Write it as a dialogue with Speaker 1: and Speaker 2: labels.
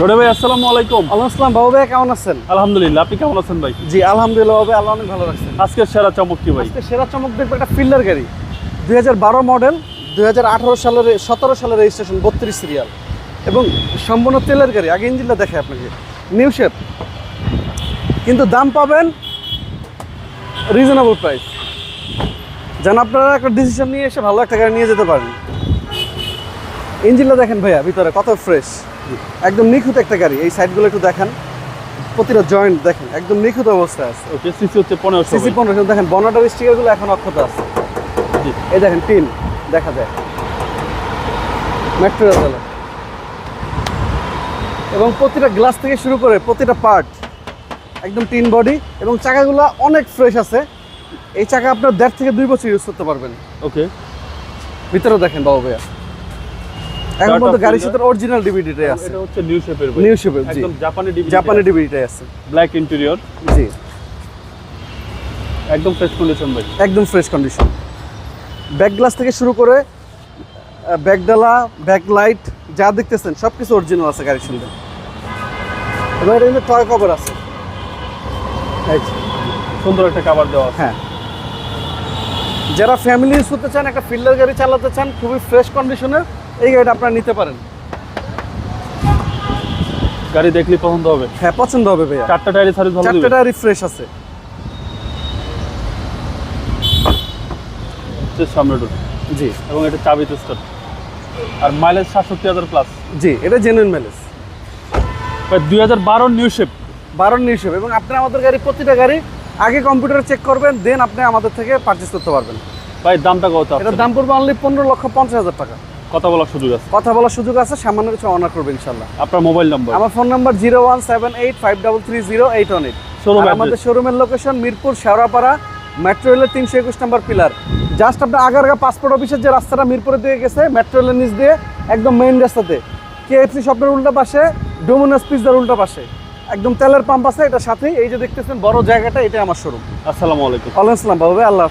Speaker 1: রোডে ভাই আসসালামু আলাইকুম।
Speaker 2: আসসালাম বাবু ভাই কেমন আছেন?
Speaker 1: আলহামদুলিল্লাহ আপনি কেমন আছেন ভাই?
Speaker 2: জি আলহামদুলিল্লাহ বাবু আল্লাহ অনেক ভালো রাখছেন
Speaker 1: সেরা চমক কি ভাই?
Speaker 2: আজকে সেরা চমক দেখব একটা ফিল্ডার গাড়ি। মডেল সালের সতেরো সালের রেজিস্ট্রেশন বত্রিশ সিরিয়াল এবং সম্পূর্ণ তেলের গাড়ি আগে ইঞ্জিনটা দেখে আপনাকে। নিউ শেপ কিন্তু দাম পাবেন রিজনেবল প্রাইস যেন আপনারা একটা ডিসিশন নিয়ে এসে ভালো একটা গাড়ি নিয়ে যেতে পারেন। ইঞ্জিনটা দেখেন ভাইয়া ভিতরে কত ফ্রেশ একদম নিখুঁত একটা গাড়ি। এই সাইডগুলো একটু দেখেন। প্রতিটা জয়েন্ট দেখেন একদম নিখুঁত অবস্থায় আছে।
Speaker 1: ওকে সিসি হচ্ছে পনেরোশো
Speaker 2: সিসি পনেরো দেখেন বনাটার স্টিকারগুলো এখন অক্ষত আছে।
Speaker 1: জি।
Speaker 2: এই দেখেন টিন দেখা যায়। মেট্রো রেল এবং প্রতিটা গ্লাস থেকে শুরু করে প্রতিটা পার্ট একদম টিন বডি এবং চাকাগুলো অনেক ফ্রেশ আছে। এই চাকা আপনার দেড় থেকে দুই বছর ইউজ করতে পারবেন।
Speaker 1: ওকে।
Speaker 2: ভিতরে দেখেন বাবু ভাইয়া। এখন পর্যন্ত গাড়ির সাথে অরিজিনাল ডিভিডিটাই আছে
Speaker 1: এটা হচ্ছে নিউ শেপের
Speaker 2: নিউ শেপের জি।
Speaker 1: একদম জাপানি ডিবি
Speaker 2: জাপানি ডিভিডিটাই আছে।
Speaker 1: ব্ল্যাক ইন্টেরিয়র
Speaker 2: জি।
Speaker 1: একদম ফ্রেশ কন্ডিশন ভাই
Speaker 2: একদম ফ্রেশ কন্ডিশন ব্যাক গ্লাস থেকে শুরু করে ব্যাক ডালা ব্যাক লাইট যা দেখতেছেন সব কিছু অরিজিনাল আছে গাড়ির সঙ্গে এবং এটা কিন্তু টয় কভার আছে।
Speaker 1: সুন্দর একটা কাভার দেওয়া
Speaker 2: হ্যাঁ। যারা ফ্যামিলি ইউজ করতে চান একটা ফিল্ডার গাড়ি চালাতে চান খুবই ফ্রেশ কন্ডিশনের এই গাড়িটা আপনারা নিতে পারেন।
Speaker 1: গাড়ি দেখলে পছন্দ হবে।
Speaker 2: হ্যাঁ পছন্দ হবে ভাইয়া।
Speaker 1: চারটা টায়ারে সার্ভিস ভালো
Speaker 2: চারটে টায়ারই ফ্রেশ আছে।
Speaker 1: সামনে ডোর
Speaker 2: জি।
Speaker 1: এবং এটা চাবিতে স্টার্ট আর মাইলেজ সাতষট্টি হাজার প্লাস
Speaker 2: জি এটা জেনুইন
Speaker 1: মাইলেজ দুই হাজার বারো নিউ শেপ
Speaker 2: নিউ হিসেবে এবং আপনি আমাদের গাড়ি প্রতিটা গাড়ি আগে কম্পিউটারে চেক করবেন দেন আপনি আমাদের থেকে পারচেস করতে পারবেন।
Speaker 1: ভাই দামটা কত
Speaker 2: এটার দাম পড়বে অনলি পনেরো লক্ষ পঞ্চাশ হাজার টাকা।
Speaker 1: কথা বলার সুযোগ আছে?
Speaker 2: কথা বলার সুযোগ আছে সামান্য কিছু অনার করবে ইনশাল্লাহ।
Speaker 1: আপনার মোবাইল নাম্বার
Speaker 2: আমার phone number zero one seven eight five double three zero eight one eight আমাদের শোরুমের লোকেশন মিরপুর শেওড়াপাড়া মেট্রো রেলের তিনশো একুশ নাম্বার পিলার জাস্ট আপনার আগারগা পাসপোর্ট অফিসের যে রাস্তাটা মিরপুরের দিকে গেছে মেট্রো রেলের নিচ দিয়ে একদম মেইন রাস্তাতে। কেএফসি শপের উল্টা পাশে ডোমিনোস পিৎজার উল্টা পাশে। একদম তেলের পাম্প আছে এটা সাথেই। এই যে দেখতেছেন বড় জায়গাটা এটা আমার শোরুম
Speaker 1: আসসালামু আলাইকুম।
Speaker 2: ওয়ালাইকুম আসসালাম বাবু আল্লাহ।